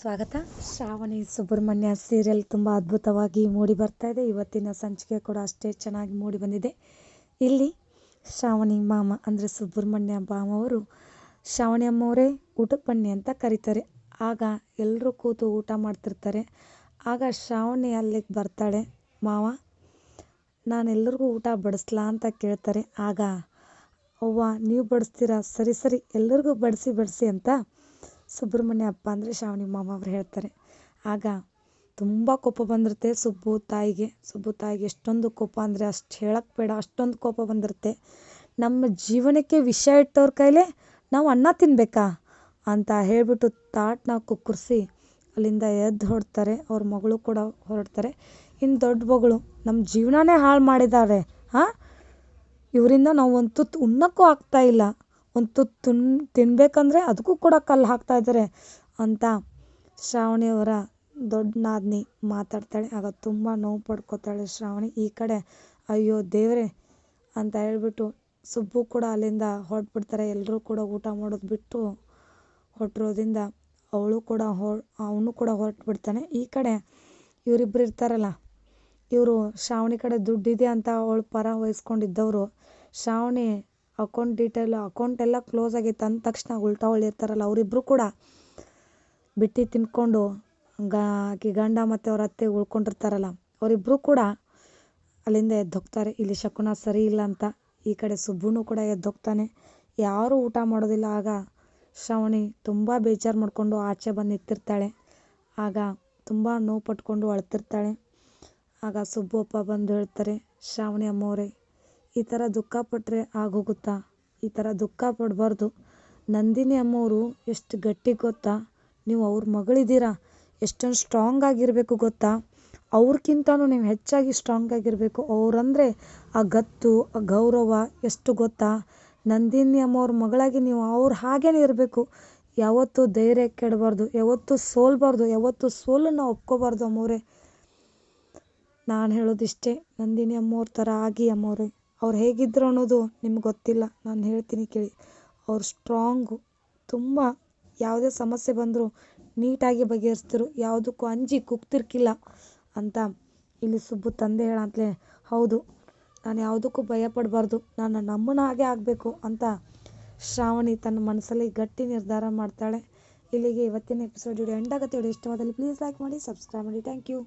ಸ್ವಾಗತ. ಶ್ರಾವಣಿ ಸುಬ್ರಹ್ಮಣ್ಯ ಸೀರಿಯಲ್ ತುಂಬ ಅದ್ಭುತವಾಗಿ ಮೂಡಿ ಬರ್ತಾ ಇದೆ. ಇವತ್ತಿನ ಸಂಚಿಕೆ ಕೂಡ ಅಷ್ಟೇ ಚೆನ್ನಾಗಿ ಮೂಡಿ ಬಂದಿದೆ. ಇಲ್ಲಿ ಶ್ರಾವಣಿ ಮಾಮ ಅಂದರೆ ಸುಬ್ರಹ್ಮಣ್ಯ ಮಾಮವರು ಶ್ರಾವಣಿ ಅಮ್ಮವರೇ ಊಟಕ್ಕೆ ಬನ್ನಿ ಅಂತ ಕರೀತಾರೆ. ಆಗ ಎಲ್ಲರೂ ಕೂತು ಊಟ ಮಾಡ್ತಿರ್ತಾರೆ. ಆಗ ಶ್ರಾವಣಿ ಅಲ್ಲಿಗೆ ಬರ್ತಾಳೆ. ಮಾವ ನಾನೆಲ್ಲರಿಗೂ ಊಟ ಬಡಿಸ್ಲಾ ಅಂತ ಕೇಳ್ತಾರೆ. ಆಗ ಅವ್ವ, ನೀವು ಬಡಿಸ್ತೀರಾ? ಸರಿ ಸರಿ ಎಲ್ಲರಿಗೂ ಬಡಿಸಿ ಬಡಿಸಿ ಅಂತ ಸುಬ್ರಹ್ಮಣ್ಯ ಅಪ್ಪ ಅಂದರೆ ಶ್ರಾವಣಿ ಮಾಮ ಅವ್ರು ಹೇಳ್ತಾರೆ. ಆಗ ತುಂಬ ಕೋಪ ಬಂದಿರುತ್ತೆ ಸುಬ್ಬು ತಾಯಿಗೆ. ಸುಬ್ಬು ತಾಯಿಗೆ ಎಷ್ಟೊಂದು ಕೋಪ ಅಂದರೆ ಅಷ್ಟು ಹೇಳಕ್ಕೆ ಬೇಡ, ಅಷ್ಟೊಂದು ಕೋಪ ಬಂದಿರುತ್ತೆ. ನಮ್ಮ ಜೀವನಕ್ಕೆ ವಿಷ ಇಟ್ಟವ್ರ ಕೈಲೇ ನಾವು ಅನ್ನ ತಿನ್ನಬೇಕಾ ಅಂತ ಹೇಳಿಬಿಟ್ಟು ತಾಟ್ನ ಕುಕ್ಕರಿಸಿ ಅಲ್ಲಿಂದ ಎದ್ದು ಹೊಡ್ತಾರೆ. ಅವ್ರ ಮಗಳು ಕೂಡ ಹೊರಡ್ತಾರೆ. ಇನ್ನು ದೊಡ್ಡ ಮಗಳು ನಮ್ಮ ಜೀವನನೇ ಹಾಳು ಮಾಡಿದ್ದಾರೆ ಹಾಂ ಇವರಿಂದ ನಾವು ಒಂದು ತುತ್ತು ಉಣ್ಣಕ್ಕೂ ಆಗ್ತಾ ಇಲ್ಲ. ಒಂದು ತುತ್ತು ತುನ್ ತಿನ್ನಬೇಕಂದ್ರೆ ಅದಕ್ಕೂ ಕೂಡ ಕಲ್ಲು ಹಾಕ್ತಾ ಇದ್ದಾರೆ ಅಂತ ಶ್ರಾವಣಿಯವರ ದೊಡ್ಡ ನಾದಿನಿ ಮಾತಾಡ್ತಾಳೆ. ಆಗ ತುಂಬ ನೋವು ಪಡ್ಕೋತಾಳೆ ಶ್ರಾವಣಿ. ಈ ಕಡೆ, ಅಯ್ಯೋ ದೇವರೇ ಅಂತ ಹೇಳ್ಬಿಟ್ಟು ಸುಬ್ಬು ಕೂಡ ಅಲ್ಲಿಂದ ಹೊರಟ್ಬಿಡ್ತಾರೆ. ಎಲ್ಲರೂ ಕೂಡ ಊಟ ಮಾಡೋದು ಬಿಟ್ಟು ಹೊರಟಿರೋದ್ರಿಂದ ಅವಳು ಕೂಡ ಹೊ ಅವನು ಕೂಡ ಹೊರಟು ಬಿಡ್ತಾನೆ ಈ ಕಡೆ ಇವರಿಬ್ಬರು ಇರ್ತಾರಲ್ಲ, ಇವರು ಶ್ರಾವಣಿ ಕಡೆ ದುಡ್ಡಿದೆ ಅಂತ ಅವಳು ಪರ ವಹಿಸ್ಕೊಂಡಿದ್ದವರು, ಶ್ರಾವಣಿ ಅಕೌಂಟ್ ಡೀಟೇಲ್ ಅಕೌಂಟ್ ಎಲ್ಲ ಕ್ಲೋಸ್ ಆಗೈತೆ ಅಂದ ತಕ್ಷಣ ಉಲ್ಟಾ ಇರ್ತಾರಲ್ಲ ಅವರಿಬ್ಬರು ಕೂಡ ಬಿಟ್ಟು ತಿನ್ಕೊಂಡು ಗಾ, ಆಕಿ ಗಂಡ ಮತ್ತು ಅವ್ರ ಅತ್ತೆ ಉಳ್ಕೊಂಡಿರ್ತಾರಲ್ಲ ಅವರಿಬ್ಬರು ಕೂಡ ಅಲ್ಲಿಂದ ಎದ್ದೋಗ್ತಾರೆ. ಇಲ್ಲಿ ಶಕುನ ಸರಿ ಇಲ್ಲ ಅಂತ. ಈ ಕಡೆ ಸುಬ್ಬುನು ಕೂಡ ಎದ್ದೋಗ್ತಾನೆ. ಯಾರೂ ಊಟ ಮಾಡೋದಿಲ್ಲ. ಆಗ ಶ್ರಾವಣಿ ತುಂಬ ಬೇಜಾರು ಮಾಡಿಕೊಂಡು ಆಚೆ ಬಂದು ನಿಂತಿರ್ತಾಳೆ. ಆಗ ತುಂಬ ನೋವು ಪಟ್ಕೊಂಡು ಅಳ್ತಿರ್ತಾಳೆ. ಆಗ ಸುಬ್ಬು ಅಪ್ಪ ಬಂದು ಹೇಳ್ತಾರೆ, ಶ್ರಾವಣಿ ಅಮ್ಮವರೇ ಈ ಥರ ದುಃಖ ಪಟ್ಟರೆ ಆಗೋಗುತ್ತಾ? ಈ ಥರ ದುಃಖ ಪಡಬಾರ್ದು. ನಂದಿನಿ ಅಮ್ಮವರು ಎಷ್ಟು ಗಟ್ಟಿ ಗೊತ್ತಾ? ನೀವು ಅವ್ರ ಮಗಳಿದ್ದೀರಾ? ಎಷ್ಟೊಂದು ಸ್ಟ್ರಾಂಗ್ ಆಗಿರಬೇಕು ಗೊತ್ತಾ? ಅವ್ರಿಗಿಂತನೂ ನೀವು ಹೆಚ್ಚಾಗಿ ಸ್ಟ್ರಾಂಗ್ ಆಗಿರಬೇಕು. ಅವರಂದರೆ ಆ ಗತ್ತು, ಆ ಗೌರವ ಎಷ್ಟು ಗೊತ್ತಾ? ನಂದಿನಿ ಅಮ್ಮವ್ರ ಮಗಳಾಗಿ ನೀವು ಅವ್ರ ಹಾಗೇನೆ ಇರಬೇಕು. ಯಾವತ್ತೂ ಧೈರ್ಯ ಕೆಡಬಾರ್ದು, ಯಾವತ್ತೂ ಸೋಲ್ಬಾರ್ದು, ಯಾವತ್ತೂ ಸೋಲನ್ನು ಒಪ್ಕೋಬಾರ್ದು ಅಮ್ಮೋರೆ ನಾನು ಹೇಳೋದಿಷ್ಟೇ, ನಂದಿನಿ ಅಮ್ಮವ್ರ ಥರ ಆಗಿ ಅಮ್ಮವ್ರೆ. ಅವ್ರು ಹೇಗಿದ್ರು ಅನ್ನೋದು ನಿಮ್ಗೆ ಗೊತ್ತಿಲ್ಲ. ನಾನು ಹೇಳ್ತೀನಿ ಕೇಳಿ. ಅವ್ರು ಸ್ಟ್ರಾಂಗು ತುಂಬ ಯಾವುದೇ ಸಮಸ್ಯೆ ಬಂದರೂ ನೀಟಾಗಿ ಬಗೆಹರಿಸ್ತಿರು. ಯಾವುದಕ್ಕೂ ಅಂಜಿ ಕುಗ್ತಿರ್ಕಿಲ್ಲ ಅಂತ ಇಲ್ಲಿ ಸುಬ್ಬು ತಂದೆ ಹೇಳಂತಲೇ, ಹೌದು, ನಾನು ಯಾವುದಕ್ಕೂ ಭಯ ಪಡಬಾರ್ದು ನಾನು ನನ್ನ ಅಮ್ಮನ ಹಾಗೆ ಆಗಬೇಕು ಅಂತ ಶ್ರಾವಣಿ ತನ್ನ ಮನಸ್ಸಲ್ಲಿ ಗಟ್ಟಿ ನಿರ್ಧಾರ ಮಾಡ್ತಾಳೆ. ಇಲ್ಲಿಗೆ ಇವತ್ತಿನ ಎಪಿಸೋಡ್ ವಿಡಿಯೋ ಎಂಡ್ ಇಷ್ಟವಾದಲ್ಲಿ ಪ್ಲೀಸ್ ಲೈಕ್ ಮಾಡಿ ಸಬ್ಸ್ಕ್ರೈಬ್ ಮಾಡಿ. Thank you